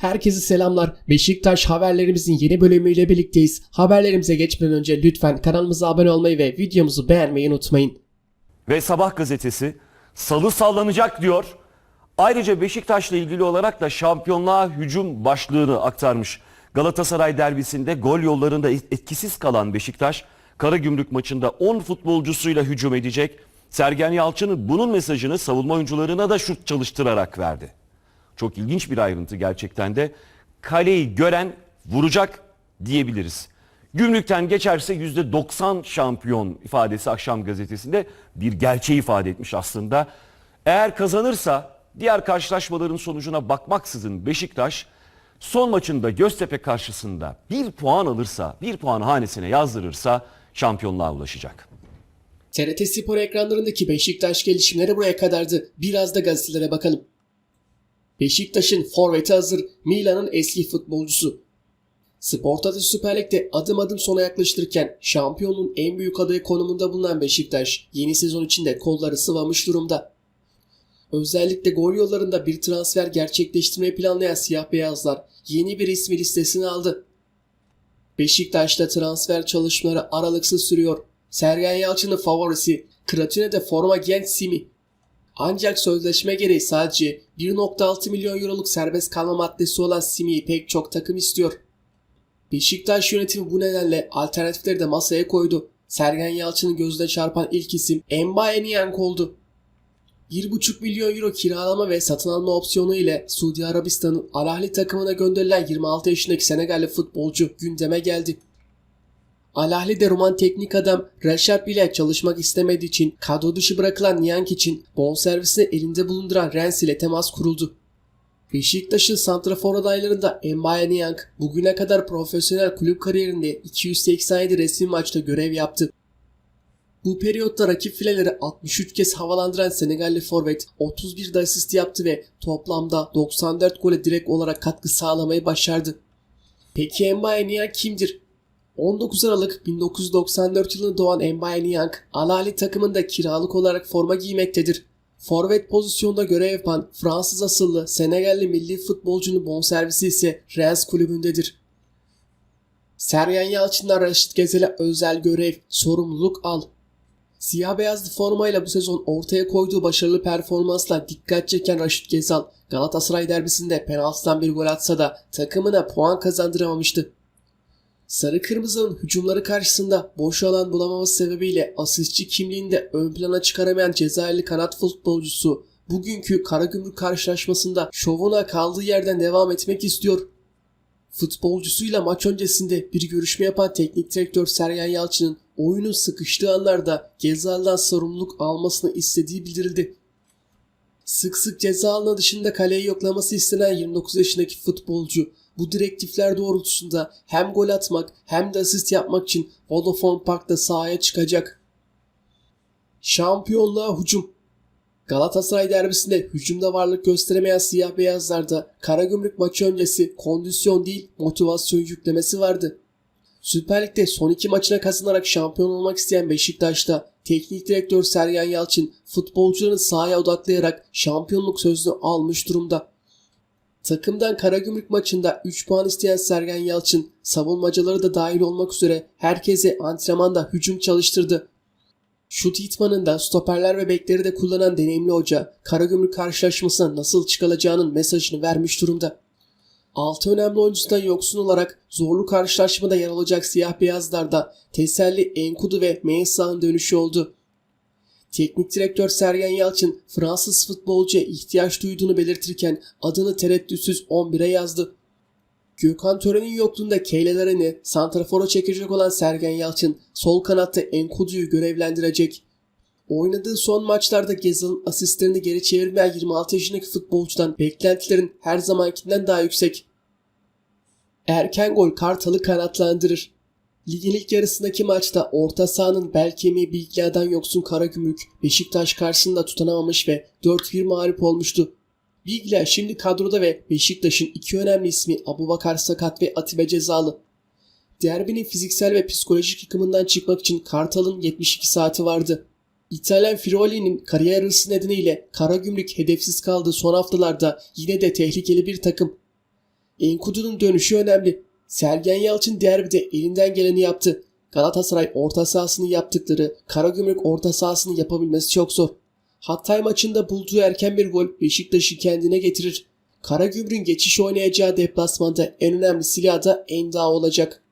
Herkese selamlar. Beşiktaş haberlerimizin yeni bölümüyle birlikteyiz. Haberlerimize geçmeden önce lütfen kanalımıza abone olmayı ve videomuzu beğenmeyi unutmayın. Ve Sabah gazetesi salı sallanacak diyor. Ayrıca Beşiktaş'la ilgili olarak da şampiyonluğa hücum başlığını aktarmış. Galatasaray derbisinde gol yollarında etkisiz kalan Beşiktaş, Karagümrük maçında 10 futbolcusuyla hücum edecek. Sergen Yalçın'ın bunun mesajını savunma oyuncularına da şut çalıştırarak verdi. Çok ilginç bir ayrıntı gerçekten de. Kaleyi gören vuracak diyebiliriz. Gümrükten geçerse %90 şampiyon ifadesi akşam gazetesinde bir gerçeği ifade etmiş aslında. Eğer kazanırsa diğer karşılaşmaların sonucuna bakmaksızın Beşiktaş son maçında Göztepe karşısında bir puan alırsa, bir puan hanesine yazdırırsa şampiyonluğa ulaşacak. TRT Spor ekranlarındaki Beşiktaş gelişimleri buraya kadardı. Biraz da gazetelere bakalım. Beşiktaş'ın forveti hazır Milan'ın eski futbolcusu. Sportadı Süper Lig'de adım adım sona yaklaştırırken şampiyonluğun en büyük adayı konumunda bulunan Beşiktaş yeni sezon içinde kolları sıvamış durumda. Özellikle gol yollarında bir transfer gerçekleştirmeyi planlayan siyah beyazlar yeni bir ismi listesine aldı. Beşiktaş'ta transfer çalışmaları aralıksız sürüyor. Sergen Yalçın'ın favorisi Kratine'de forma giyen Simi. Ancak sözleşme gereği sadece 1.6 milyon euroluk serbest kalma maddesi olan Simi'yi pek çok takım istiyor. Beşiktaş yönetimi bu nedenle alternatifleri de masaya koydu. Sergen Yalçın'ın gözüne çarpan ilk isim Mbaye Niang oldu. 1,5 milyon euro kiralama ve satın alma opsiyonu ile Suudi Arabistan'ın Al Ahly takımına gönderilen 26 yaşındaki Senegalli futbolcu gündeme geldi. Al Ahly'de Roman teknik adam Rashad bile çalışmak istemediği için kadro dışı bırakılan Niang için bonservisini elinde bulunduran Rennes ile temas kuruldu. Beşiktaş'ın santrafor adaylarında Mbaye Niang bugüne kadar profesyonel kulüp kariyerinde 287 resmi maçta görev yaptı. Bu periyotta rakip fileleri 63 kez havalandıran Senegalli forvet 31 de asist yaptı ve toplamda 94 gole direkt olarak katkı sağlamayı başardı. Peki Mbaye Niang kimdir? 19 Aralık 1994 yılında doğan Mbaye Niang, Al Ahly takımında kiralık olarak forma giymektedir. Forvet pozisyonda görev yapan Fransız asıllı Senegalli milli futbolcunun bonservisi ise Rennes kulübündedir. Sergen Yalçın'la Raşit Gezel'e özel görev, sorumluluk al. Siyah beyazlı formayla bu sezon ortaya koyduğu başarılı performansla dikkat çeken Raşit Gezal, Galatasaray derbisinde penaltıdan bir gol atsa da takımına puan kazandıramamıştı. Sarı Kırmızı'nın hücumları karşısında boş alan bulamaması sebebiyle asistçi kimliğinde ön plana çıkaramayan Cezayirli kanat futbolcusu bugünkü Karagümrük karşılaşmasında şovuna kaldığı yerden devam etmek istiyor. Futbolcusuyla maç öncesinde bir görüşme yapan teknik direktör Sergen Yalçın'ın oyunun sıkıştığı anlarda Gezal'dan sorumluluk almasını istediği bildirildi. Sık sık ceza alanı dışında kaleyi yoklaması istenen 29 yaşındaki futbolcu bu direktifler doğrultusunda hem gol atmak hem de asist yapmak için Vodafone Park'ta sahaya çıkacak. Şampiyonluğa hücum Galatasaray derbisinde hücumda varlık gösteremeyen siyah beyazlarda Karagümrük maçı öncesi kondisyon değil motivasyon yüklemesi vardı. Süper Lig'de son iki maçına kazanarak şampiyon olmak isteyen Beşiktaş'ta teknik direktör Sergen Yalçın futbolcularını sahaya odaklayarak şampiyonluk sözünü almış durumda. Takımdan Karagümrük maçında 3 puan isteyen Sergen Yalçın savunmacıları da dahil olmak üzere herkese antrenmanda hücum çalıştırdı. Şut itmanında stoperler ve bekleri de kullanan deneyimli hoca Karagümrük karşılaşmasına nasıl çıkılacağının mesajını vermiş durumda. 6 önemli oyuncusundan yoksun olarak zorlu karşılaşmada yer alacak siyah beyazlarda teselli Enkudu ve Mensah'ın dönüşü oldu. Teknik direktör Sergen Yalçın Fransız futbolcuya ihtiyaç duyduğunu belirtirken adını tereddütsüz 11'e yazdı. Gökhan Tören'in yokluğunda Keylelerini santrafora çekecek olan Sergen Yalçın sol kanatta Enkudu'yu görevlendirecek. Oynadığı son maçlarda Gezal'ın asistlerini geri çevirmeyen 26 yaşındaki futbolcudan beklentilerin her zamankinden daha yüksek. Erken gol Kartal'ı kanatlandırır. Ligin ilk yarısındaki maçta orta sahanın bel kemiği Bilgia'dan yoksun Karagümrük Beşiktaş karşısında tutunamamış ve 4-1 mağlup olmuştu. Biglia şimdi kadroda ve Beşiktaş'ın iki önemli ismi Abubakar Sakat ve Atibe Cezalı. Derbinin fiziksel ve psikolojik yıkımından çıkmak için Kartal'ın 72 saati vardı. İtalyan Frioli'nin kariyer hırsı nedeniyle Karagümrük hedefsiz kaldığı son haftalarda yine de tehlikeli bir takım. Enkudu'nun dönüşü önemli. Sergen Yalçın derbide elinden geleni yaptı. Galatasaray orta sahasını yaptıkları Karagümrük orta sahasını yapabilmesi çok zor. Hatay maçında bulduğu erken bir gol Beşiktaş'ı kendine getirir. Karagümrük'ün geçiş oynayacağı deplasmanda en önemli silahı da Enda olacak.